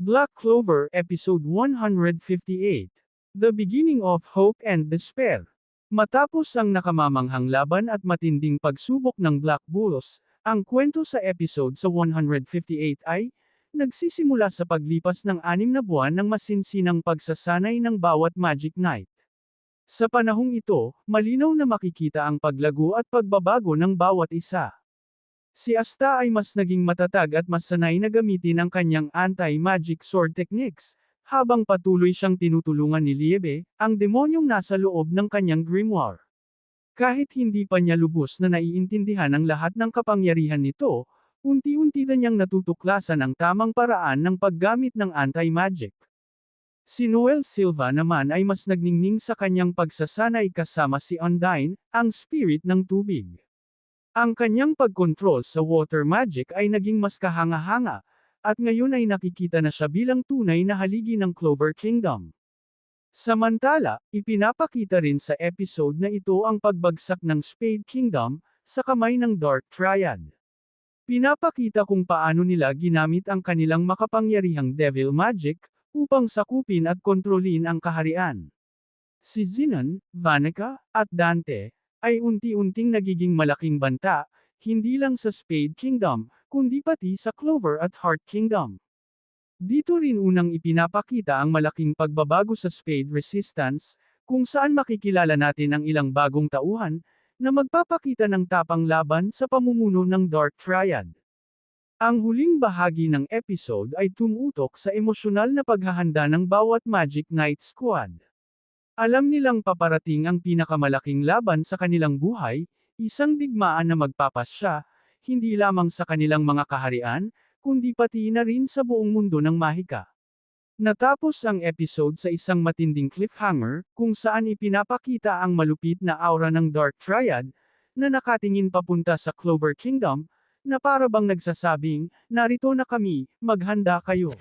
Black Clover Episode 158 The Beginning of Hope and Despair Matapos ang nakamamanghang laban at matinding pagsubok ng Black Bulls, ang kwento sa episode sa 158 ay, nagsisimula sa paglipas ng anim na buwan ng masinsinang pagsasanay ng bawat Magic Knight. Sa panahong ito, malinaw na makikita ang paglago at pagbabago ng bawat isa. Si Asta ay mas naging matatag at mas sanay na gamitin ang kanyang anti-magic sword techniques, habang patuloy siyang tinutulungan ni Liebe, ang demonyong nasa loob ng kanyang grimoire. Kahit hindi pa niya lubos na naiintindihan ang lahat ng kapangyarihan nito, unti-unti na niyang natutuklasan ang tamang paraan ng paggamit ng anti-magic. Si Noel Silva naman ay mas nagningning sa kanyang pagsasanay kasama si Undyne, ang spirit ng tubig. Ang kanyang pagkontrol sa water magic ay naging mas kahanga-hanga, at ngayon ay nakikita na siya bilang tunay na haligi ng Clover Kingdom. Samantala, ipinapakita rin sa episode na ito ang pagbagsak ng Spade Kingdom, sa kamay ng Dark Triad. Pinapakita kung paano nila ginamit ang kanilang makapangyarihang devil magic, upang sakupin at kontrolin ang kaharian. Si Zinon, Vanica, at Dante, ay unti-unting nagiging malaking banta, hindi lang sa Spade Kingdom, kundi pati sa Clover at Heart Kingdom. Dito rin unang ipinapakita ang malaking pagbabago sa Spade Resistance, kung saan makikilala natin ang ilang bagong tauhan, na magpapakita ng tapang laban sa pamumuno ng Dark Triad. Ang huling bahagi ng episode ay tumutok sa emosyonal na paghahanda ng bawat Magic Knight Squad. Alam nilang paparating ang pinakamalaking laban sa kanilang buhay, isang digmaan na magpapasya, hindi lamang sa kanilang mga kaharian, kundi pati na rin sa buong mundo ng mahika. Natapos ang episode sa isang matinding cliffhanger, kung saan ipinapakita ang malupit na aura ng Dark Triad, na nakatingin papunta sa Clover Kingdom, na para bang nagsasabing, narito na kami, maghanda kayo.